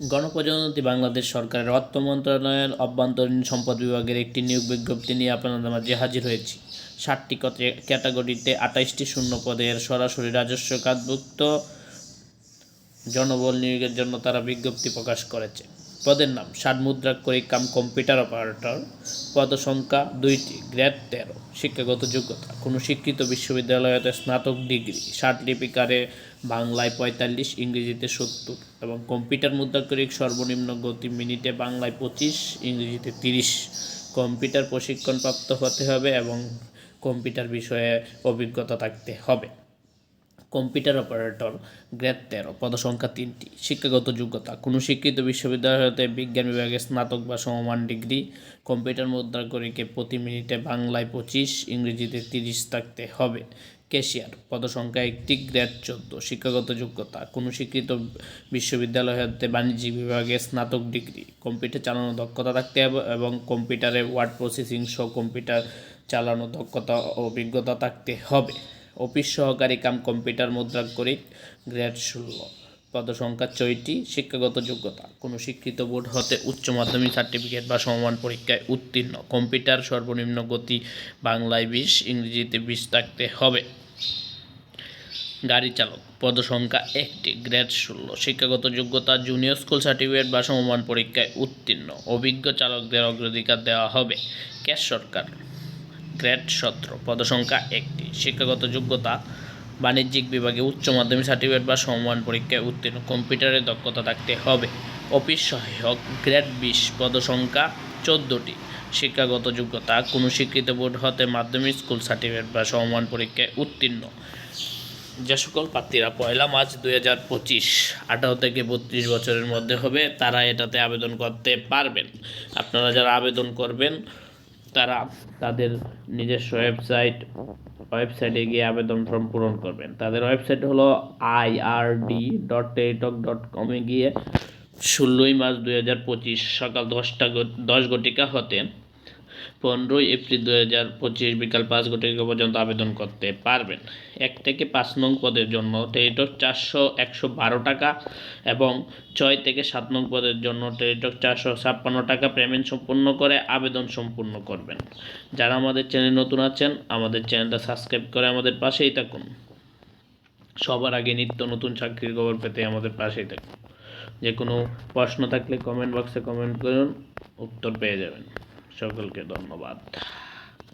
গণপ্রজাতন্ত্রী বাংলাদেশ সরকারের অর্থ মন্ত্রণালয়ের অভ্যন্তরীণ সম্পদ বিভাগের একটি নিয়োগ বিজ্ঞপ্তি নিয়ে আপনাদের মাঝে হাজির হয়েছি। ষাটটি ক্যাটাগরিতে আঠাইশটি শূন্য পদের সরাসরি রাজস্ব কাজভুক্ত জনবল নিয়োগের জন্য তারা বিজ্ঞপ্তি প্রকাশ করেছে। পদের নাম ষাট মুদ্রাক্ষরিক কাম কম্পিউটার অপারেটর। পদ সংখ্যা দুইটি গ্রেড তেরো। শিক্ষাগত যোগ্যতা, কোনো শিক্ষিত বিশ্ববিদ্যালয়তে স্নাতক ডিগ্রি, ষাট লিপিকারে বাংলায় পঁয়তাল্লিশ, ইংরেজিতে সত্তর এবং কম্পিউটার মুদ্রাক্ষরিক সর্বনিম্ন গতি মিনিটে বাংলায় পঁচিশ, ইংরেজিতে তিরিশ। কম্পিউটার প্রশিক্ষণপ্রাপ্ত হতে হবে এবং কম্পিউটার বিষয়ে অভিজ্ঞতা থাকতে হবে। কম্পিউটার অপারেটর গ্রেড তেরো, পদসংখ্যা তিনটি, শিক্ষাগত যোগ্যতা। কোনো শিক্ষিত বিশ্ববিদ্যালয় হতে বিজ্ঞান বিভাগে স্নাতক বা সমমান ডিগ্রি, কম্পিউটার মুদ্রাকরিকে প্রতি মিনিটে বাংলায় পঁচিশ, ইংরেজিতে তিরিশ থাকতে হবে। ক্যাশিয়ার পদসংখ্যা একটি, গ্রেড চোদ্দ, শিক্ষাগত যোগ্যতা। কোনো স্বীকৃত বিশ্ববিদ্যালয় হতে বাণিজ্যিক বিভাগে স্নাতক ডিগ্রি, কম্পিউটার চালানো দক্ষতা থাকতে হবে এবং কম্পিউটারে ওয়ার্ড প্রসেসিং সহ কম্পিউটার চালানো দক্ষতা অভিজ্ঞতা থাকতে হবে। অফিস সহকারী কাম কম্পিউটার মুদ্রাক্ষরিক গ্রেড ষোলো। পদসংখ্যা ছয়টি, শিক্ষাগত যোগ্যতা। কোনো শিক্ষিত বোর্ড হতে উচ্চ মাধ্যমিক সার্টিফিকেট বা সমমান পরীক্ষায় উত্তীর্ণ। কম্পিউটার সর্বনিম্ন গতি বাংলায় বিশ, ইংরেজিতে বিশ থাকতে হবে। গাড়ি চালক, পদসংখ্যা একটি, গ্রেড ষোলো। শিক্ষাগত যোগ্যতা, জুনিয়র স্কুল সার্টিফিকেট বা সমমান পরীক্ষায় উত্তীর্ণ। অভিজ্ঞ চালকদের অগ্রাধিকার দেওয়া হবে। ক্যাশ সরকার। গ্রেড সতেরো পদসংখ্যা একটি। শিক্ষাগত যোগ্যতা বাণিজ্যিক বিভাগে উচ্চ মাধ্যমিক সার্টিফিকেট বা সমমান পরীক্ষায় উত্তীর্ণ। কম্পিউটারে দক্ষতা থাকতে হবে। অফিস সহায়ক, গ্রেড বিশ, পদসংখ্যা চোদ্দোটি। শিক্ষাগত যোগ্যতা, কোনো স্বীকৃত বোর্ড হতে মাধ্যমিক স্কুল সার্টিফিকেট বা সমমান পরীক্ষায় উত্তীর্ণ। যে সকল প্রার্থীরা পয়লা মার্চ দুই হাজার পঁচিশ, আঠারো থেকে বত্রিশ বছরের মধ্যে হবে, তারা এটাতে আবেদন করতে পারবেন। আপনারা যারা আবেদন করবেন তারা তাদের নিজস্ব ওয়েবসাইট ওয়েবসাইটে গিয়ে আবেদন ফর্ম পূরণ করবেন। তাদের ওয়েবসাইট হলো আইআরডি ডট টেলিটক ডট কমে গিয়ে ষোলোই মার্চ দুই হাজার পঁচিশ সকাল দশটা দশ ঘটিকা হতে পনেরোই এপ্রিল দু হাজার পঁচিশ বিকাল পাঁচ ঘটিকা পর্যন্ত আবেদন করতে পারবেন। এক থেকে পাঁচ নং পদের জন্য টেলিটক চারশো একশো বারো টাকা এবং ছয় থেকে সাত নং পদের জন্য টেলিটক চারশো ছাপ্পান্ন টাকা পেমেন্ট সম্পূর্ণ করে আবেদন সম্পূর্ণ করবেন। যারা আমাদের চ্যানেল নতুন আছেন, আমাদের চ্যানেলটা সাবস্ক্রাইব করে আমাদের পাশেই থাকুন। সবার আগে নিত্য নতুন চাকরির খবর পেতে আমাদের পাশেই থাকুন। যে কোনো প্রশ্ন থাকলে কমেন্ট বক্সে কমেন্ট করুন, উত্তর পেয়ে যাবেন। সকলকে ধন্যবাদ।